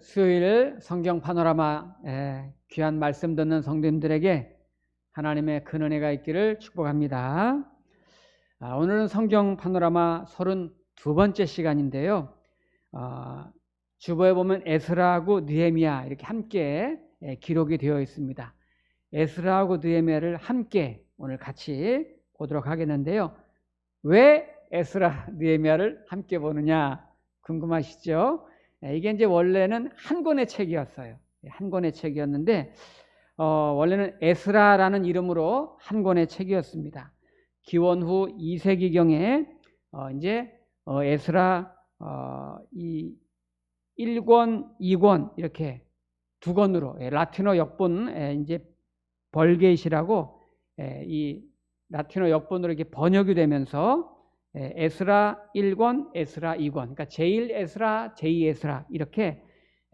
수요일 성경 파노라마 에, 귀한 말씀 듣는 성도님들에게 하나님의 큰 은혜가 있기를 축복합니다. 아, 오늘은 성경 파노라마 32번째 시간인데요. 아, 주보에 보면 에스라하고 느헤미야 이렇게 함께 에, 기록이 되어 있습니다. 에스라하고 느헤미야를 함께 오늘 같이 보도록 하겠는데요. 왜 에스라 느헤미야를 함께 보느냐 궁금하시죠? 예, 이게 이제 원래는 한 권의 책이었어요. 예, 한 권의 책이었는데 어, 원래는 에스라라는 이름으로 한 권의 책이었습니다. 기원 후 2세기경에 어, 이제 어, 에스라 어, 이 1권, 2권 이렇게 두 권으로 예, 라틴어 역본 예, 이제 벌게이시라고 예, 이 라틴어 역본으로 이렇게 번역이 되면서 예, 에스라 1권, 에스라 2권, 그러니까 제1 에스라, 제2 에스라 이렇게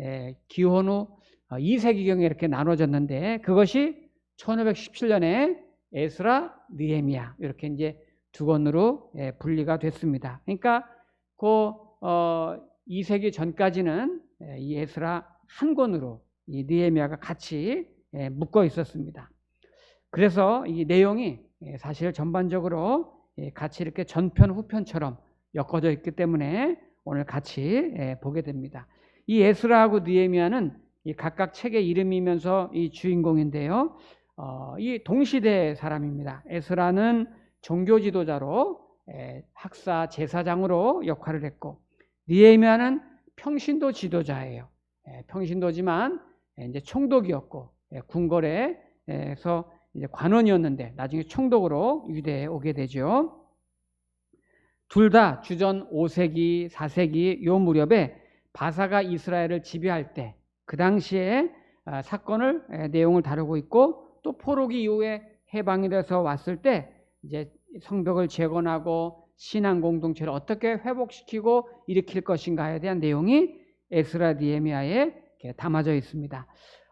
예, 기원 후 2세기경에 이렇게 나눠졌는데 그것이 1517년에 에스라, 느헤미야 이렇게 이제 두 권으로 예, 분리가 됐습니다. 그러니까 그 2세기 전까지는 이 에스라 한 권으로 이 느헤미야가 같이 묶어 있었습니다. 그래서 이 내용이 사실 전반적으로 예, 같이 이렇게 전편 후편처럼 엮어져 있기 때문에 오늘 같이 예, 보게 됩니다. 이 에스라하고 느헤미야는 각각 책의 이름이면서 이 주인공인데요. 어, 이 동시대 사람입니다. 에스라는 종교 지도자로 예, 학사 제사장으로 역할을 했고 느헤미야는 평신도 지도자예요. 평신도지만 이제 총독이었고 궁궐에서 이제 관원이었는데 나중에 총독으로 유대에 오게 되죠. 둘 다 주전 5세기, 4세기 요 무렵에 바사가 이스라엘을 지배할 때 그 당시에 아, 사건을 내용을 다루고 있고 또 포로기 이후에 해방이 돼서 왔을 때 이제 성벽을 재건하고 신앙 공동체를 어떻게 회복시키고 일으킬 것인가에 대한 내용이 에스라 디에미아에 담아져 있습니다.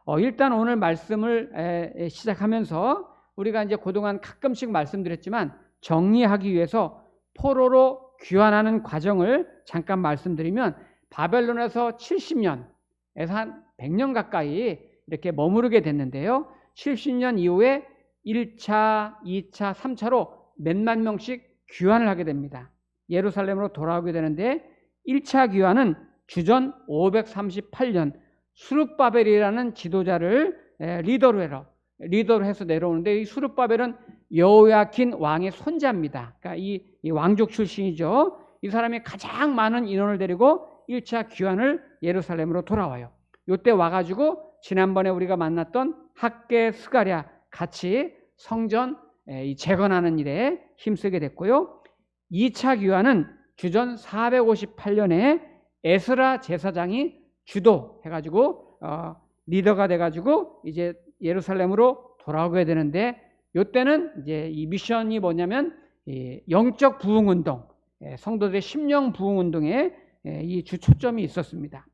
어, 일단 오늘 말씀을 에, 시작하면서 우리가 이제 그동안 가끔씩 말씀드렸지만 정리하기 위해서 포로로 귀환하는 과정을 잠깐 말씀드리면 바벨론에서 70년에서 한 100년 가까이 이렇게 머무르게 됐는데요. 70년 이후에 1차, 2차, 3차로 몇만 명씩 귀환을 하게 됩니다. 예루살렘으로 돌아오게 되는데 1차 귀환은 주전 538년 수르바벨이라는 지도자를 리더로 해서 리더로 해서 내려오는데 이 수르바벨은 여호야킨 왕의 손자입니다. 그러니까 이, 이 왕족 출신이죠. 이 사람이 가장 많은 인원을 데리고 1차 귀환을 예루살렘으로 돌아와요. 요때 와가지고 지난번에 우리가 만났던 학계 스가랴 같이 성전 재건하는 일에 힘쓰게 됐고요. 2차 귀환은 주전 458년에 에스라 제사장이 주도 해가지고 어, 리더가 돼가지고 이제 예루살렘으로 돌아오게 되는데 이때는 이제 이 미션이 뭐냐면 이 영적 부흥 운동, 예, 성도들의 심령 부흥 운동에 예, 이주 초점이 있었습니다.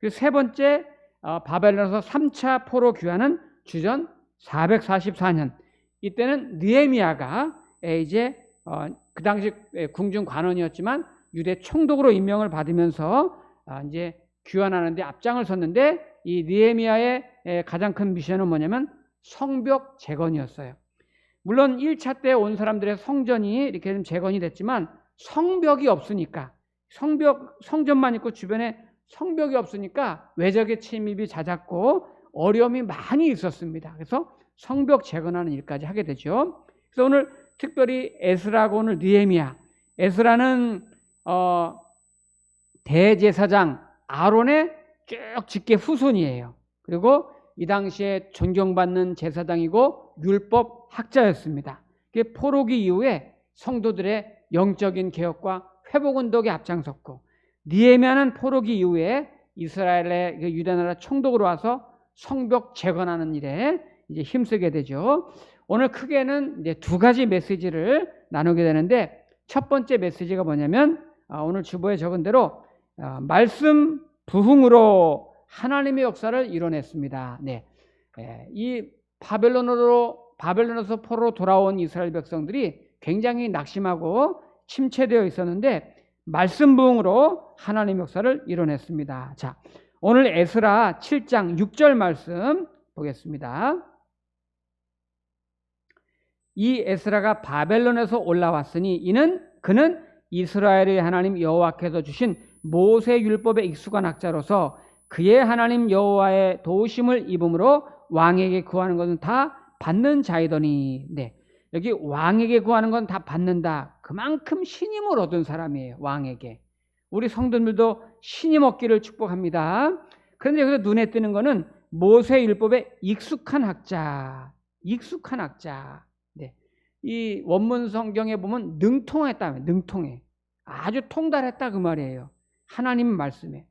그리고 세 번째 어, 바벨론에서 3차 포로 귀환은 주전 444년. 이때는 느헤미야가 예, 이제 어, 그 당시 궁중 관원이었지만 유대 총독으로 임명을 받으면서 아, 이제 귀환하는데 앞장을 섰는데 이 니에미아의 가장 큰 미션은 뭐냐면 성벽 재건이었어요. 물론 1차 때 온 사람들의 성전이 이렇게 좀 재건이 됐지만 성벽이 없으니까 성벽 성전만 있고 주변에 성벽이 없으니까 외적의 침입이 잦았고 어려움이 많이 있었습니다. 그래서 성벽 재건하는 일까지 하게 되죠. 그래서 오늘 특별히 에스라고 오늘 니에미아 에스라는 어, 대제사장 아론의 쭉 직계 후손이에요. 그리고 이 당시에 존경받는 제사장이고 율법 학자였습니다. 포로기 이후에 성도들의 영적인 개혁과 회복 운동에 앞장섰고 니에미아는 포로기 이후에 이스라엘의 그 유대 나라 총독으로 와서 성벽 재건하는 일에 이제 힘쓰게 되죠. 오늘 크게는 이제 두 가지 메시지를 나누게 되는데 첫 번째 메시지가 뭐냐면 아, 오늘 주보에 적은 대로 어, 말씀 부흥으로 하나님의 역사를 이뤄냈습니다. 네. 예, 이 바벨론으로 바벨론에서 포로 돌아온 이스라엘 백성들이 굉장히 낙심하고 침체되어 있었는데 말씀 부흥으로 하나님의 역사를 이뤄냈습니다. 자, 오늘 에스라 7장 6절 말씀 보겠습니다. 이 에스라가 바벨론에서 올라왔으니 이는 그는 이스라엘의 하나님 여호와께서 주신 모세 율법에 익숙한 학자로서 그의 하나님 여호와의 도우심을 입음으로 왕에게 구하는 것은 다 받는 자이더니 네. 여기 왕에게 구하는 건 다 받는다. 그만큼 신임을 얻은 사람이에요. 왕에게. 우리 성도들도 신임 얻기를 축복합니다. 그런데 여기서 눈에 띄는 거는 모세 율법에 익숙한 학자. 익숙한 학자. 네. 이 원문 성경에 보면 능통했다. 능통해. 아주 통달했다 그 말이에요. 하나님 말씀에.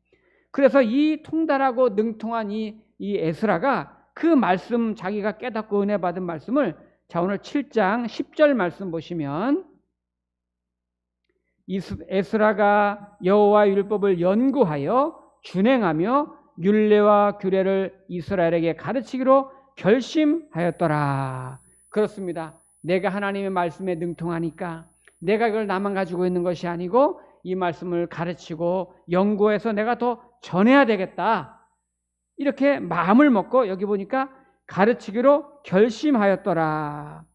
그래서 이 통달하고 능통한 이, 이 에스라가 그 말씀 자기가 깨닫고 은혜 받은 말씀을 자 오늘 7장 10절 말씀 보시면 에스라가 여호와 율법을 연구하여 준행하며 율례와 규례를 이스라엘에게 가르치기로 결심하였더라. 그렇습니다. 내가 하나님의 말씀에 능통하니까 내가 이걸 나만 가지고 있는 것이 아니고 이 말씀을 가르치고 연구해서 내가 더 전해야 되겠다. 이렇게 마음을 먹고 여기 보니까 가르치기로 결심하였더라.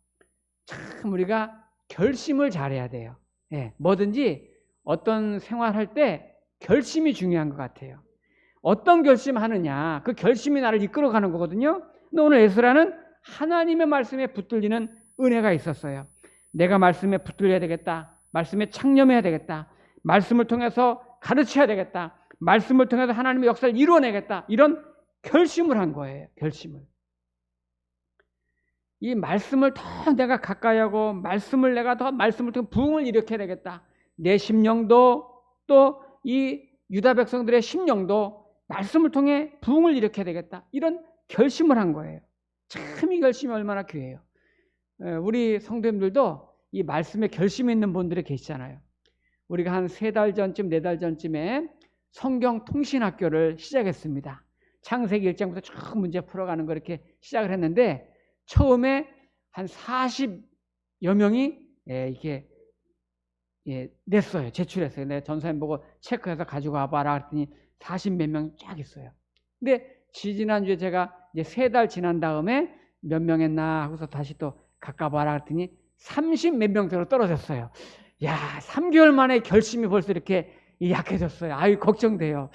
참 우리가 결심을 잘해야 돼요. 예, 뭐든지 어떤 생활할 때 결심이 중요한 것 같아요. 어떤 결심하느냐, 그 결심이 나를 이끌어가는 거거든요. 근데 오늘 에스라는 하나님의 말씀에 붙들리는 은혜가 있었어요. 내가 말씀에 붙들려야 되겠다. 말씀에 창념해야 되겠다. 말씀을 통해서 가르쳐야 되겠다. 말씀을 통해서 하나님의 역사를 이루어내겠다. 이런 결심을 한 거예요. 결심을. 이 말씀을 더 내가 가까이 하고 말씀을 내가 더 말씀을 통해 부흥을 일으켜야 되겠다. 내 심령도 또 이 유다 백성들의 심령도 말씀을 통해 부흥을 일으켜야 되겠다. 이런 결심을 한 거예요. 참 이 결심이 얼마나 귀해요. 우리 성도님들도 이 말씀에 결심 있는 분들이 계시잖아요. 우리가 한 세 달 전쯤, 네 달 전쯤에 성경 통신 학교를 시작했습니다. 창세기 1장부터 쭉 문제 풀어가는 거 이렇게 시작을 했는데 처음에 한 40여 명이 예, 이렇게 예, 냈어요. 제출했어요. 내가 전사님 보고 체크해서 가지고 와봐라 그랬더니 40 몇명쫙 있어요. 근데 지지난주에 제가 이제 세 달 지난 다음에 몇 명 했나 하고서 다시 또 가까봐라 그랬더니 30 몇 명대로 떨어졌어요. 야, 3개월 만에 결심이 벌써 이렇게 약해졌어요. 아유, 걱정돼요.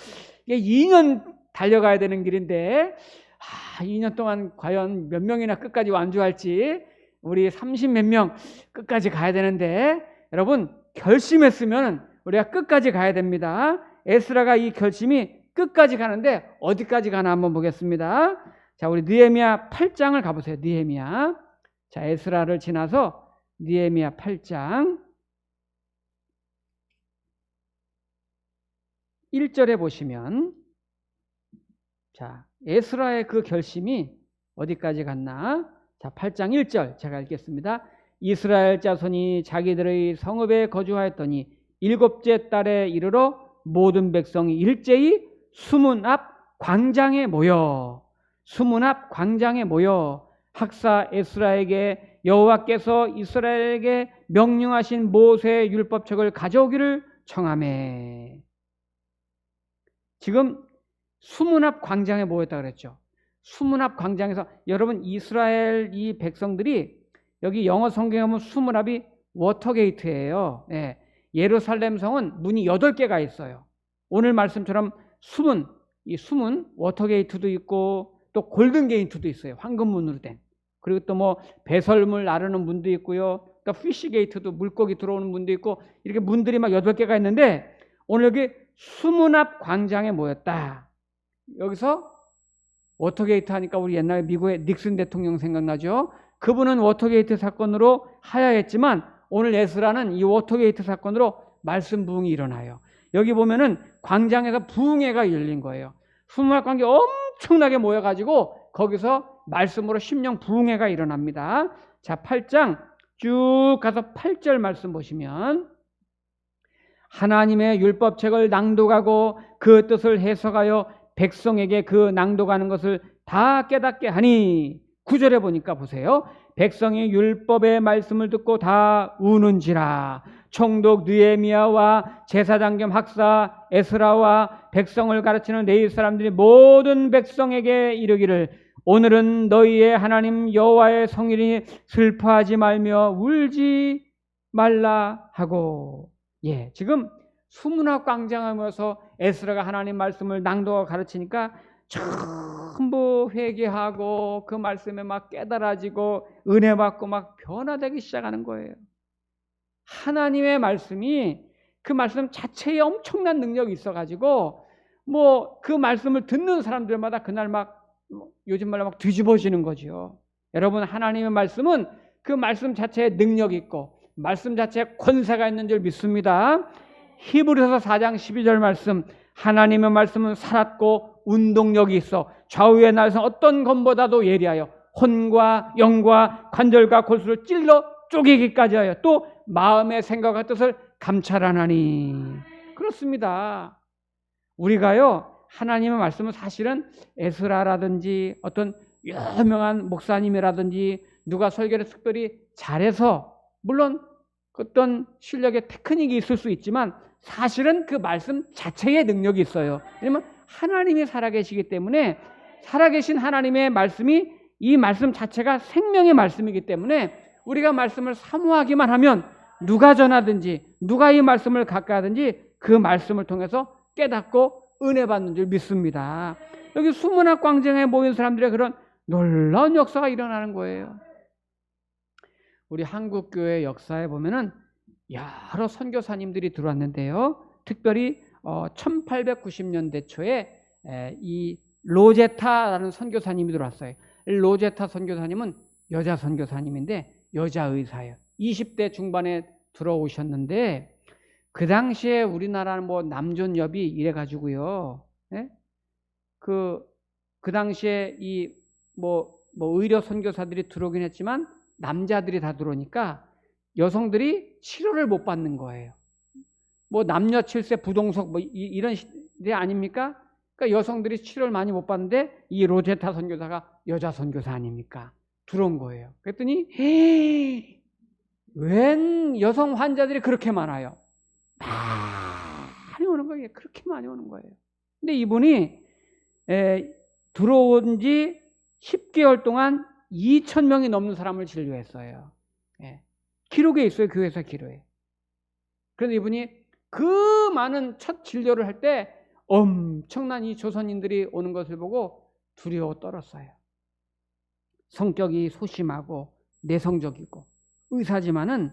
이게 2년 달려가야 되는 길인데, 아, 2년 동안 과연 몇 명이나 끝까지 완주할지, 우리 30 몇 명 끝까지 가야 되는데, 여러분, 결심했으면 우리가 끝까지 가야 됩니다. 에스라가 이 결심이 끝까지 가는데, 어디까지 가나 한번 보겠습니다. 자, 우리 느헤미야 8장을 가보세요. 느헤미야. 자, 에스라를 지나서 느헤미야 8장 1절에 보시면 자, 에스라의 그 결심이 어디까지 갔나? 자, 8장 1절 제가 읽겠습니다. 이스라엘 자손이 자기들의 성읍에 거주하였더니 일곱째 달에 이르러 모든 백성이 일제히 수문 앞 광장에 모여 수문 앞 광장에 모여 학사 에스라에게 여호와께서 이스라엘에게 명령하신 모세 율법책을 가져오기를 청하매 지금 수문 앞 광장에 모였다 그랬죠. 수문 앞 광장에서 여러분 이스라엘 이 백성들이 여기 영어 성경에 보면 수문 앞이 워터게이트예요. 예. 예루살렘 성은 문이 8개가 있어요. 오늘 말씀처럼 수문, 이 수문 워터게이트도 있고 또 골든게이트도 있어요. 황금문으로 된. 그리고 또 뭐 배설물 나르는 문도 있고요. 또 피시게이트도 물고기 들어오는 문도 있고 이렇게 문들이 막 8개가 있는데 오늘 여기 수문 앞 광장에 모였다. 여기서 워터게이트 하니까 우리 옛날에 미국의 닉슨 대통령 생각나죠? 그분은 워터게이트 사건으로 하야했지만 오늘 에스라는 이 워터게이트 사건으로 말씀 부흥이 일어나요. 여기 보면은 광장에서 부흥회가 열린 거예요. 수문 앞 광장 엄청나게 모여가지고 거기서 말씀으로 심령 부흥회가 일어납니다. 자, 8장 쭉 가서 8절 말씀 보시면 하나님의 율법책을 낭독하고 그 뜻을 해석하여 백성에게 그 낭독하는 것을 다 깨닫게 하니 구절에 보니까 보세요. 백성이 율법의 말씀을 듣고 다 우는지라 총독 느에미야와 제사장 겸 학사 에스라와 백성을 가르치는 네일 사람들이 모든 백성에게 이르기를 오늘은 너희의 하나님 여호와의 성일이 슬퍼하지 말며 울지 말라 하고 예 지금 수문학 광장하면서 에스라가 하나님 말씀을 낭독하고 가르치니까 전부 회개하고 그 말씀에 막 깨달아지고 은혜 받고 막 변화되기 시작하는 거예요. 하나님의 말씀이 그 말씀 자체에 엄청난 능력이 있어가지고 뭐 그 말씀을 듣는 사람들마다 그날 막뭐 요즘 말로 막 뒤집어지는 거죠. 여러분 하나님의 말씀은 그 말씀 자체에 능력이 있고 말씀 자체에 권세가 있는 줄 믿습니다. 히브리서 4장 12절 말씀 하나님의 말씀은 살았고 운동력이 있어 좌우의 날선 어떤 것보다도 예리하여 혼과 영과 관절과 골수를 찔러 쪼개기까지 하여 또 마음의 생각과 뜻을 감찰하나니 그렇습니다. 우리가요 하나님의 말씀은 사실은 에스라라든지 어떤 유명한 목사님이라든지 누가 설교를 특별히 잘해서 물론 어떤 실력의 테크닉이 있을 수 있지만 사실은 그 말씀 자체의 능력이 있어요. 왜냐면 하나님이 살아계시기 때문에 살아계신 하나님의 말씀이 이 말씀 자체가 생명의 말씀이기 때문에 우리가 말씀을 사모하기만 하면 누가 전하든지 누가 이 말씀을 가까이 하든지 그 말씀을 통해서 깨닫고 은혜 받는 줄 믿습니다. 여기 수문학 광장에 모인 사람들의 그런 놀라운 역사가 일어나는 거예요. 우리 한국 교회 역사에 보면은 여러 선교사님들이 들어왔는데요. 특별히 1890년대 초에 이 로제타라는 선교사님이 들어왔어요. 로제타 선교사님은 여자 선교사님인데 여자 의사예요. 20대 중반에 들어오셨는데 그 당시에 우리나라는 뭐 남존여비 이래 가지고요. 예? 그, 그 당시에 이 뭐, 뭐 의료 선교사들이 들어오긴 했지만 남자들이 다 들어오니까 여성들이 치료를 못 받는 거예요. 뭐 남녀 칠세 부동석 뭐 이, 런 시대 아닙니까? 그러니까 여성들이 치료를 많이 못 받는데 이 로제타 선교사가 여자 선교사 아닙니까? 들어온 거예요. 그랬더니 헤이, 웬 여성 환자들이 그렇게 많아요. 많이 오는 거예요. 그렇게 많이 오는 거예요. 근데 이분이 에, 들어온 지 10개월 동안 2천 명이 넘는 사람을 진료했어요. 예. 기록에 있어요. 교회사 기록에. 그런데 이분이 그 많은 첫 진료를 할 때 엄청난 이 조선인들이 오는 것을 보고 두려워 떨었어요. 성격이 소심하고 내성적이고 의사지만은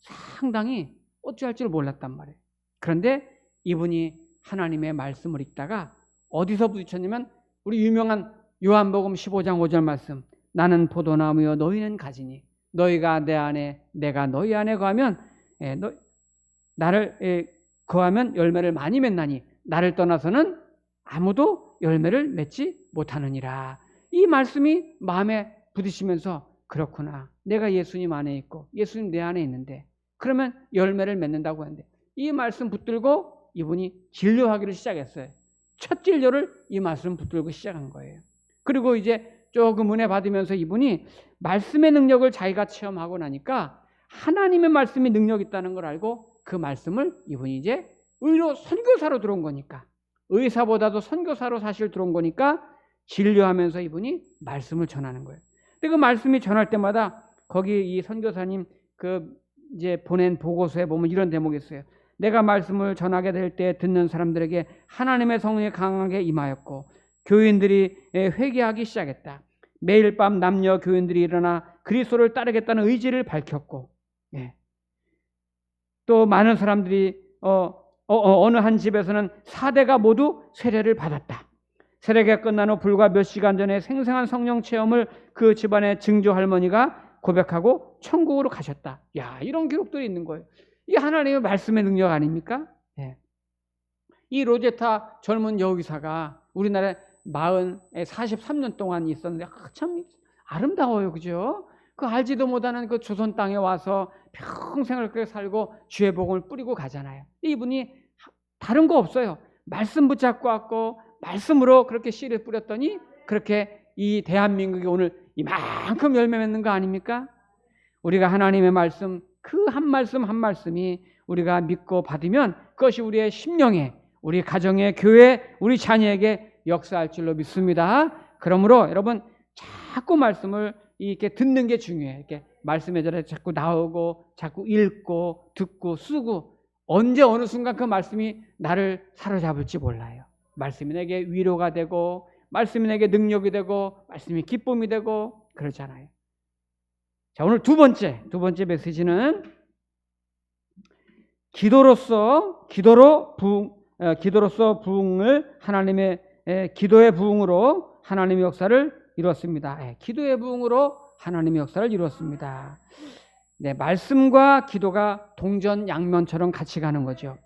상당히 어찌할 줄 몰랐단 말이에요. 그런데 이분이 하나님의 말씀을 읽다가 어디서 부딪혔냐면 우리 유명한 요한복음 15장 5절 말씀 나는 포도나무여 너희는 가지니 너희가 내 안에 내가 너희 안에 거하면 예, 너, 나를 예, 거하면 열매를 많이 맺나니 나를 떠나서는 아무도 열매를 맺지 못하느니라. 이 말씀이 마음에 부딪히면서 그렇구나. 내가 예수님 안에 있고 예수님 내 안에 있는데 그러면 열매를 맺는다고 하는데 이 말씀 붙들고 이분이 진료하기를 시작했어요. 첫 진료를 이 말씀 붙들고 시작한 거예요. 그리고 이제 조금 은혜 받으면서 이분이 말씀의 능력을 자기가 체험하고 나니까 하나님의 말씀이 능력 있다는 걸 알고 그 말씀을 이분이 이제 의로 선교사로 들어온 거니까 의사보다도 선교사로 사실 들어온 거니까 진료하면서 이분이 말씀을 전하는 거예요. 근데 그 말씀이 전할 때마다 거기 이 선교사님 그 이제 보낸 보고서에 보면 이런 대목이 있어요. 내가 말씀을 전하게 될 때 듣는 사람들에게 하나님의 성령이 강하게 임하였고 교인들이 회개하기 시작했다. 매일 밤 남녀 교인들이 일어나 그리스도를 따르겠다는 의지를 밝혔고 예. 또 많은 사람들이 어, 어, 느 한 집에서는 사대가 모두 세례를 받았다. 세례가 끝난 후 불과 몇 시간 전에 생생한 성령 체험을 그 집안의 증조 할머니가 고백하고 천국으로 가셨다. 야, 이런 기록들이 있는 거예요. 이 하나님의 말씀의 능력 아닙니까? 예. 이 로제타 젊은 여기사가 우리나라에 40, 43년 동안 있었는데 아, 참 아름다워요. 그죠? 그 알지도 못하는 그 조선 땅에 와서 평생을 그렇게 살고 주의 복을 뿌리고 가잖아요. 이분이 다른 거 없어요. 말씀 붙잡고 왔고 말씀으로 그렇게 씨를 뿌렸더니 그렇게 이 대한민국이 오늘 이만큼 열매 맺는 거 아닙니까? 우리가 하나님의 말씀 그 한 말씀 한 말씀이 우리가 믿고 받으면 그것이 우리의 심령에 우리 가정의 교회 우리 자녀에게 역사할 줄로 믿습니다. 그러므로 여러분 자꾸 말씀을 이렇게 듣는 게 중요해요. 이렇게 말씀의 자리에 자꾸 나오고 자꾸 읽고 듣고 쓰고 언제 어느 순간 그 말씀이 나를 사로잡을지 몰라요. 말씀이 내게 위로가 되고 말씀이 내게 능력이 되고 말씀이 기쁨이 되고 그러잖아요. 자, 오늘 두 번째 두 번째 메시지는 기도로서 기도로 부흥 어, 기도로서 부흥을 하나님의 에, 기도의 부흥으로 하나님의 역사를 이루었습니다. 예, 기도의 부흥으로 하나님의 역사를 이루었습니다. 네, 말씀과 기도가 동전 양면처럼 같이 가는 거죠.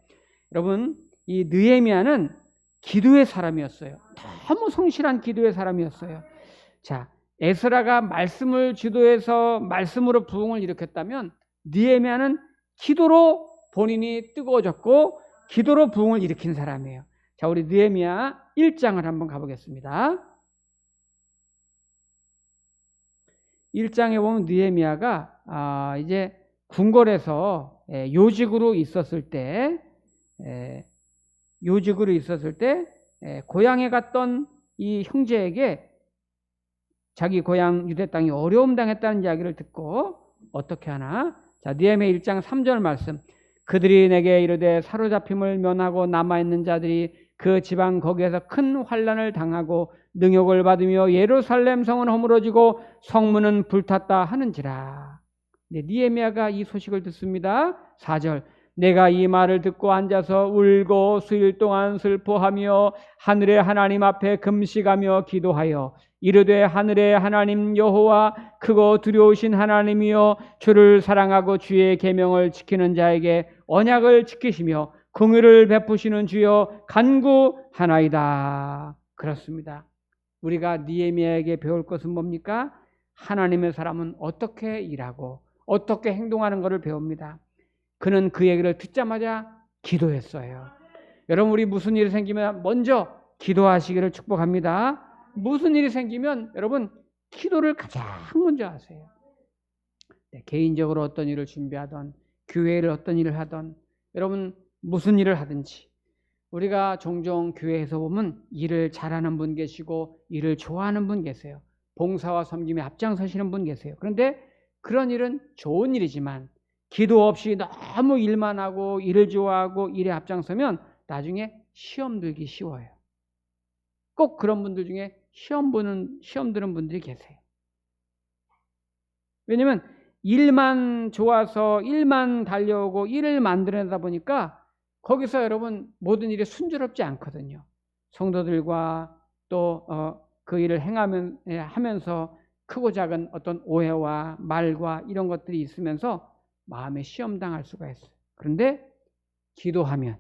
여러분, 이 느헤미야는 기도의 사람이었어요. 너무 성실한 기도의 사람이었어요. 자, 에스라가 말씀을 주도해서 말씀으로 부흥을 일으켰다면 느헤미야는 기도로 본인이 뜨거워졌고 기도로 부흥을 일으킨 사람이에요. 자, 우리 느헤미야 1장을 한번 가보겠습니다. 1장에 보면 느헤미야가 아, 이제 궁궐에서 예, 요직으로 있었을 때 예, 요직으로 있었을 때 예, 고향에 갔던 이 형제에게 자기 고향 유대 땅이 어려움 당했다는 이야기를 듣고 어떻게 하나? 자, 느헤미야 1장 3절 말씀. 그들이 내게 이르되 사로잡힘을 면하고 남아 있는 자들이 그 지방 거기에서 큰 환란을 당하고 능욕을 받으며 예루살렘 성은 허물어지고 성문은 불탔다 하는지라. 네, 니에미아가 이 소식을 듣습니다. 4절. 내가 이 말을 듣고 앉아서 울고 수일 동안 슬퍼하며 하늘의 하나님 앞에 금식하며 기도하여 이르되 하늘의 하나님 여호와 크고 두려우신 하나님이여 주를 사랑하고 주의 계명을 지키는 자에게 언약을 지키시며 긍휼을 베푸시는 주여 간구하나이다. 그렇습니다. 우리가 니에미아에게 배울 것은 뭡니까? 하나님의 사람은 어떻게 일하고 어떻게 행동하는 것을 배웁니다. 그는 그 얘기를 듣자마자 기도했어요. 여러분 우리 무슨 일이 생기면 먼저 기도하시기를 축복합니다. 무슨 일이 생기면 여러분 기도를 가장 먼저 하세요. 네, 개인적으로 어떤 일을 준비하던 교회를 어떤 일을 하던 여러분 무슨 일을 하든지 우리가 종종 교회에서 보면 일을 잘하는 분 계시고 일을 좋아하는 분 계세요. 봉사와 섬김에 앞장서시는 분 계세요. 그런데 그런 일은 좋은 일이지만 기도 없이 너무 일만 하고 일을 좋아하고 일에 앞장서면 나중에 시험 들기 쉬워요. 꼭 그런 분들 중에 시험 보는 시험 드는 분들이 계세요. 왜냐면 일만 좋아서 일만 달려오고 일을 만들어내다 보니까 거기서 여러분 모든 일이 순조롭지 않거든요. 성도들과 또그 어, 일을 행하면 예, 하면서 크고 작은 어떤 오해와 말과 이런 것들이 있으면서 마음에 시험 당할 수가 있어요. 그런데 기도하면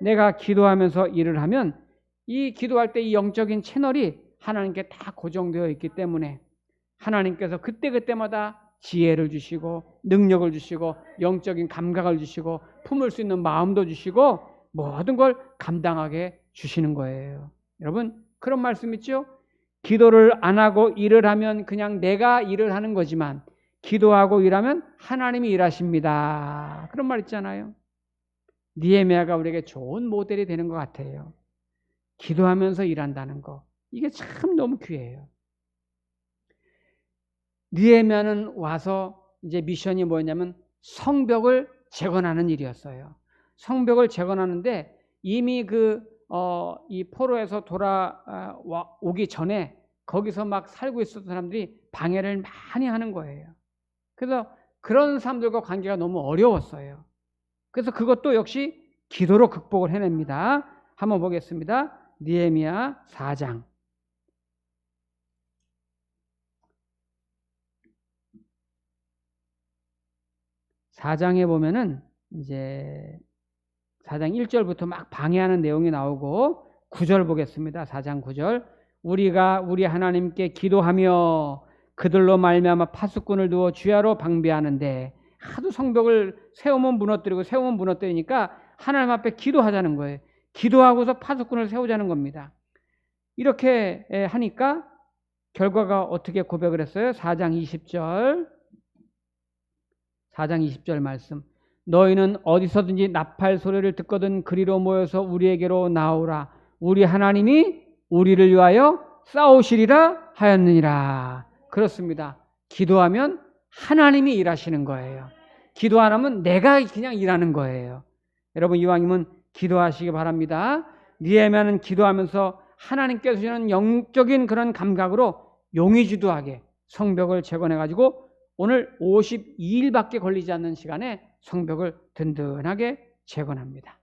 내가 기도하면서 일을 하면 이 기도할 때 이 영적인 채널이 하나님께 다 고정되어 있기 때문에 하나님께서 그때그때마다 지혜를 주시고 능력을 주시고 영적인 감각을 주시고 품을 수 있는 마음도 주시고 모든 걸 감당하게 주시는 거예요. 여러분 그런 말씀 있죠? 기도를 안 하고 일을 하면 그냥 내가 일을 하는 거지만 기도하고 일하면 하나님이 일하십니다. 그런 말 있잖아요. 니에미아가 우리에게 좋은 모델이 되는 것 같아요. 기도하면서 일한다는 거. 이게 참 너무 귀해요. 니에미아는 와서 이제 미션이 뭐였냐면 성벽을 재건하는 일이었어요. 성벽을 재건하는데 이미 그, 어, 이 포로에서 돌아오기 전에 거기서 막 살고 있었던 사람들이 방해를 많이 하는 거예요. 그래서 그런 사람들과 관계가 너무 어려웠어요. 그래서 그것도 역시 기도로 극복을 해냅니다. 한번 보겠습니다. 니에미야 4장. 4장에 보면은 이제 4장 1절부터 막 방해하는 내용이 나오고 9절 보겠습니다. 4장 9절. 우리가 우리 하나님께 기도하며 그들로 말미암아 파수꾼을 두어 주야로 방비하는데 하도 성벽을 세우면 무너뜨리고 세우면 무너뜨리니까 하나님 앞에 기도하자는 거예요. 기도하고서 파수꾼을 세우자는 겁니다. 이렇게 하니까 결과가 어떻게 고백을 했어요? 4장 20절. 4장 20절 말씀. 너희는 어디서든지 나팔 소리를 듣거든 그리로 모여서 우리에게로 나오라. 우리 하나님이 우리를 위하여 싸우시리라 하였느니라. 그렇습니다. 기도하면 하나님이 일하시는 거예요. 기도 안 하면 내가 그냥 일하는 거예요. 여러분 이왕이면 기도하시기 바랍니다. 니에미아는 기도하면서 하나님께서 주는 영적인 그런 감각으로 용의주도하게 성벽을 재건해 가지고 오늘 52일밖에 걸리지 않는 시간에 성벽을 든든하게 재건합니다.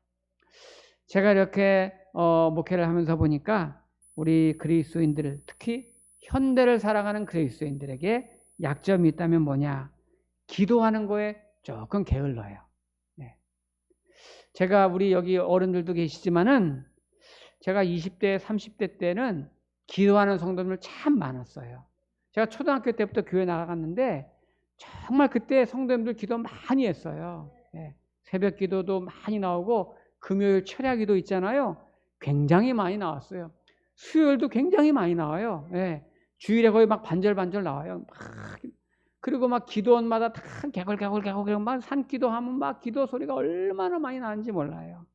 제가 이렇게 어, 목회를 하면서 보니까 우리 그리스도인들 특히 현대를 살아가는 그리스도인들에게 약점이 있다면 뭐냐? 기도하는 거에 조금 게을러요. 네. 제가 우리 여기 어른들도 계시지만은 제가 20대, 30대 때는 기도하는 성도들 참 많았어요. 제가 초등학교 때부터 교회 나갔는데 정말 그때 성도님들 기도 많이 했어요. 예, 새벽 기도도 많이 나오고 금요일 철야 기도 있잖아요. 굉장히 많이 나왔어요. 수요일도 굉장히 많이 나와요. 예, 주일에 거의 막 반절반절 나와요. 막 그리고 막 기도원마다 다 개걸개걸개걸 막 산기도 하면 막 기도 소리가 얼마나 많이 나는지 몰라요.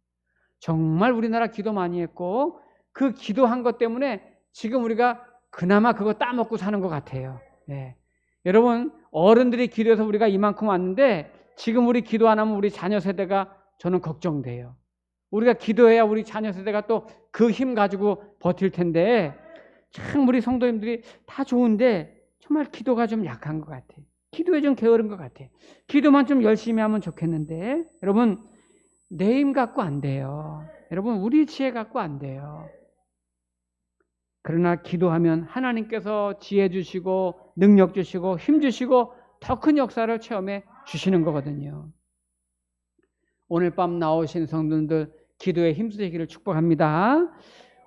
정말 우리나라 기도 많이 했고 그 기도한 것 때문에 지금 우리가 그나마 그거 따먹고 사는 것 같아요. 예. 여러분 어른들이 기도해서 우리가 이만큼 왔는데 지금 우리 기도 안 하면 우리 자녀 세대가 저는 걱정돼요. 우리가 기도해야 우리 자녀 세대가 또 그 힘 가지고 버틸 텐데 참 우리 성도님들이 다 좋은데 정말 기도가 좀 약한 것 같아. 기도에 좀 게으른 것 같아. 기도만 좀 열심히 하면 좋겠는데 여러분 내 힘 갖고 안 돼요. 여러분 우리 지혜 갖고 안 돼요. 그러나 기도하면 하나님께서 지혜 주시고 능력 주시고 힘 주시고 더 큰 역사를 체험해 주시는 거거든요. 오늘 밤 나오신 성도들 기도에 힘쓰시기를 축복합니다.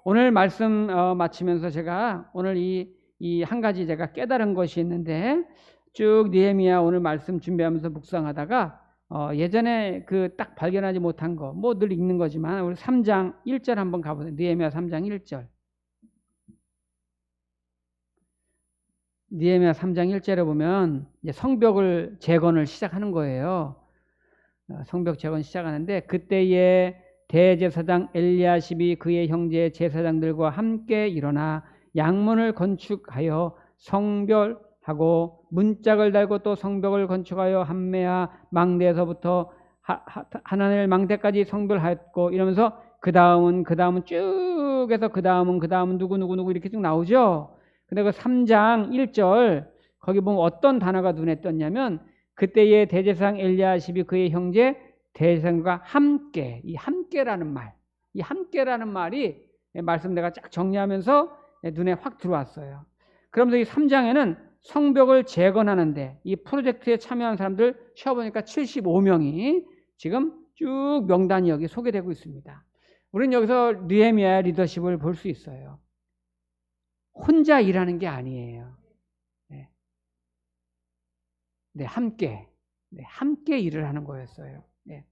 오늘 말씀 어, 마치면서 제가 오늘 이 이 한 가지 제가 깨달은 것이 있는데 쭉 니에미야 오늘 말씀 준비하면서 묵상하다가 어, 예전에 그 딱 발견하지 못한 거 뭐 늘 읽는 거지만 우리 3장 1절 한번 가보세요. 니에미야 3장 1절. 니에미야 3장 1절에 보면 성벽을 재건을 시작하는 거예요. 어, 성벽 재건 시작하는데 그때에 대제사장 엘리야십이 그의 형제 제사장들과 함께 일어나 양문을 건축하여 성별하고 문짝을 달고 또 성벽을 건축하여 함메아 망대에서부터 하나넬 망대까지 성별하였고 이러면서 그 다음은 그 다음은 쭉 해서 그 다음은 그 다음은 누구 누구 누구 이렇게 쭉 나오죠. 근데 그 3장 1절 거기 보면 어떤 단어가 눈에 떴냐면 그때의 대제상 엘리야십이 그의 형제 대제상과 함께 이 함께라는 말, 이 함께라는 말이 말씀 내가 쫙 정리하면서 눈에 확 들어왔어요. 그러면서 이 3장에는 성벽을 재건하는데 이 프로젝트에 참여한 사람들 쉬어보니까 75명이 지금 쭉 명단이 여기 소개되고 있습니다. 우리는 여기서 느헤미야 리더십을 볼 수 있어요. 혼자 일하는 게 아니에요. 네. 네, 함께. 네, 함께 일을 하는 거였어요. 네.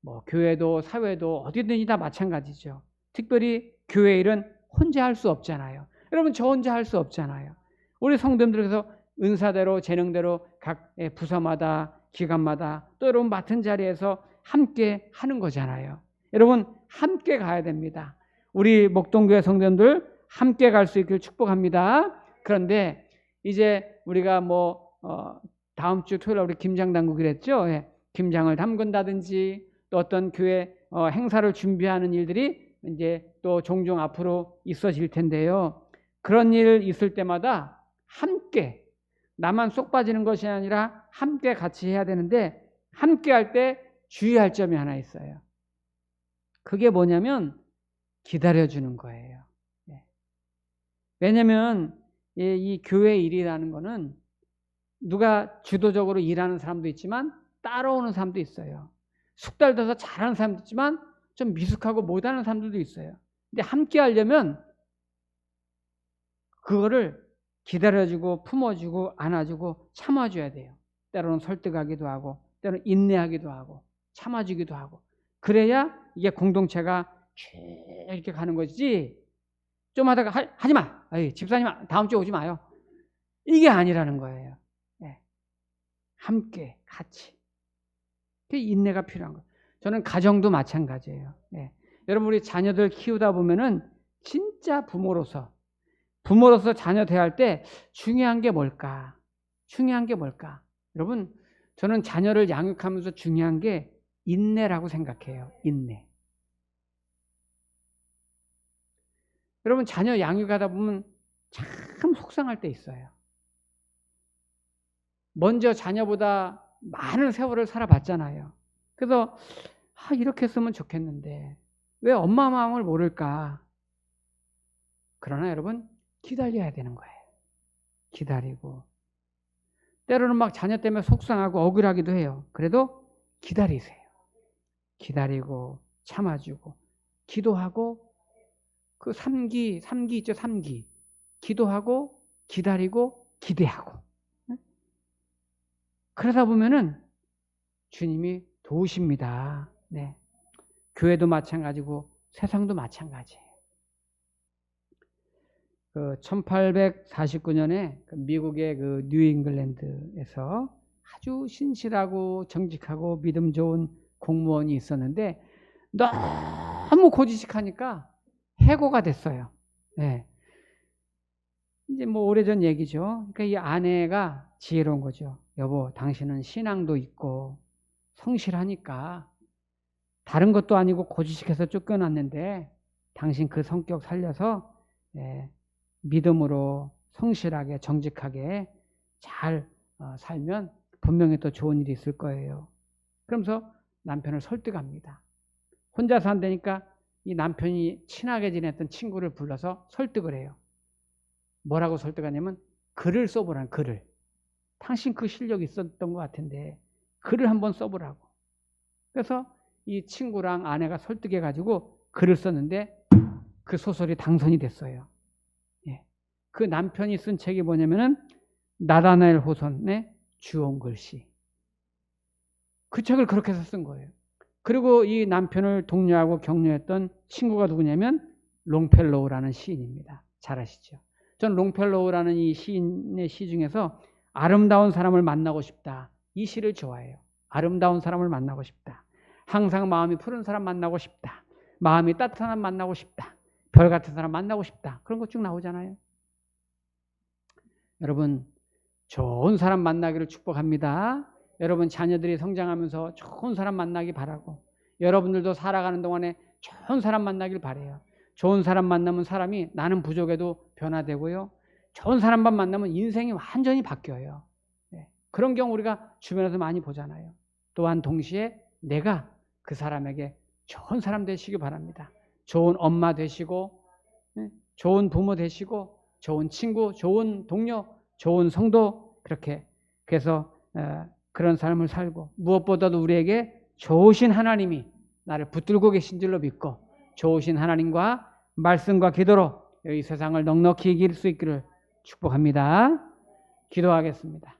뭐, 교회도, 사회도 어디든지 다 마찬가지죠. 특별히 교회 일은 혼자 할 수 없잖아요. 여러분, 저 혼자 할 수 없잖아요. 우리 성도님들께서 은사대로, 재능대로 각 예, 부서마다, 기관마다 또 여러분 맡은 자리에서 함께 하는 거잖아요. 여러분, 함께 가야 됩니다. 우리 목동교회 성도님들 함께 갈 수 있기를 축복합니다. 그런데 이제 우리가 뭐 어, 다음 주 토요일 우리 김장 당국이라 했죠. 예. 김장을 담근다든지 또 어떤 교회 어, 행사를 준비하는 일들이 이제 또 종종 앞으로 있어질 텐데요. 그런 일 있을 때마다 함께 나만 쏙 빠지는 것이 아니라 함께 같이 해야 되는데 함께 할 때 주의할 점이 하나 있어요. 그게 뭐냐면 기다려주는 거예요. 왜냐하면 이 교회 일이라는 거는 누가 주도적으로 일하는 사람도 있지만 따라오는 사람도 있어요. 숙달돼서 잘하는 사람도 있지만 좀 미숙하고 못하는 사람들도 있어요. 근데 함께 하려면 그거를 기다려주고 품어주고 안아주고 참아줘야 돼요. 때로는 설득하기도 하고 때로는 인내하기도 하고 참아주기도 하고 그래야 이게 공동체가 쭉 이렇게 가는 거지 좀 하다가 하, 지 마. 에이, 집사님 다음 주에 오지 마요. 이게 아니라는 거예요. 예. 함께 같이. 그 인내가 필요한 거예요. 저는 가정도 마찬가지예요. 예. 여러분 우리 자녀들 키우다 보면은 진짜 부모로서 부모로서 자녀 대할 때 중요한 게 뭘까? 중요한 게 뭘까? 여러분 저는 자녀를 양육하면서 중요한 게 인내라고 생각해요. 인내. 여러분 자녀 양육하다 보면 참 속상할 때 있어요. 먼저 자녀보다 많은 세월을 살아봤잖아요. 그래서 아, 이렇게 했으면 좋겠는데 왜 엄마 마음을 모를까? 그러나 여러분 기다려야 되는 거예요. 기다리고 때로는 막 자녀 때문에 속상하고 억울하기도 해요. 그래도 기다리세요. 기다리고 참아주고 기도하고 그 3기, 3기 있죠, 3기. 기도하고 기다리고 기대하고. 그러다 보면은 주님이 도우십니다. 네. 교회도 마찬가지고 세상도 마찬가지예요. 그 1849년에 미국의 그 뉴잉글랜드에서 아주 신실하고 정직하고 믿음 좋은 공무원이 있었는데 너무 고지식하니까 해고가 됐어요. 네. 이제 뭐 오래전 얘기죠. 그러니까 이 아내가 지혜로운 거죠. 여보, 당신은 신앙도 있고 성실하니까 다른 것도 아니고 고지식해서 쫓겨났는데 당신 그 성격 살려서 예, 믿음으로 성실하게 정직하게 잘 어, 살면 분명히 또 좋은 일이 있을 거예요. 그러면서 남편을 설득합니다. 혼자 산다니까 이 남편이 친하게 지냈던 친구를 불러서 설득을 해요. 뭐라고 설득하냐면 글을 써보라는 글을. 당신 그 실력이 있었던 것 같은데 글을 한번 써보라고. 그래서 이 친구랑 아내가 설득해가지고 글을 썼는데 그 소설이 당선이 됐어요. 예. 그 남편이 쓴 책이 뭐냐면은 나다나엘 호선의 주온 글씨. 그 책을 그렇게 해서 쓴 거예요. 그리고 이 남편을 독려하고 격려했던 친구가 누구냐면 롱펠로우라는 시인입니다. 잘 아시죠? 전 롱펠로우라는 이 시인의 시 중에서 아름다운 사람을 만나고 싶다. 이 시를 좋아해요. 아름다운 사람을 만나고 싶다. 항상 마음이 푸른 사람 만나고 싶다. 마음이 따뜻한 사람 만나고 싶다. 별 같은 사람 만나고 싶다. 그런 것 쭉 나오잖아요. 여러분, 좋은 사람 만나기를 축복합니다. 여러분 자녀들이 성장하면서 좋은 사람 만나기 바라고 여러분들도 살아가는 동안에 좋은 사람 만나길 바래요. 좋은 사람 만나면 사람이 나는 부족해도 변화되고요. 좋은 사람만 만나면 인생이 완전히 바뀌어요. 네. 그런 경우 우리가 주변에서 많이 보잖아요. 또한 동시에 내가 그 사람에게 좋은 사람 되시기 바랍니다. 좋은 엄마 되시고, 네. 좋은 부모 되시고, 좋은 친구, 좋은 동료, 좋은 성도 그렇게 그래서 어, 그런 삶을 살고 무엇보다도 우리에게 좋으신 하나님이 나를 붙들고 계신 줄로 믿고 좋으신 하나님과 말씀과 기도로 이 세상을 넉넉히 이길 수 있기를 축복합니다. 기도하겠습니다.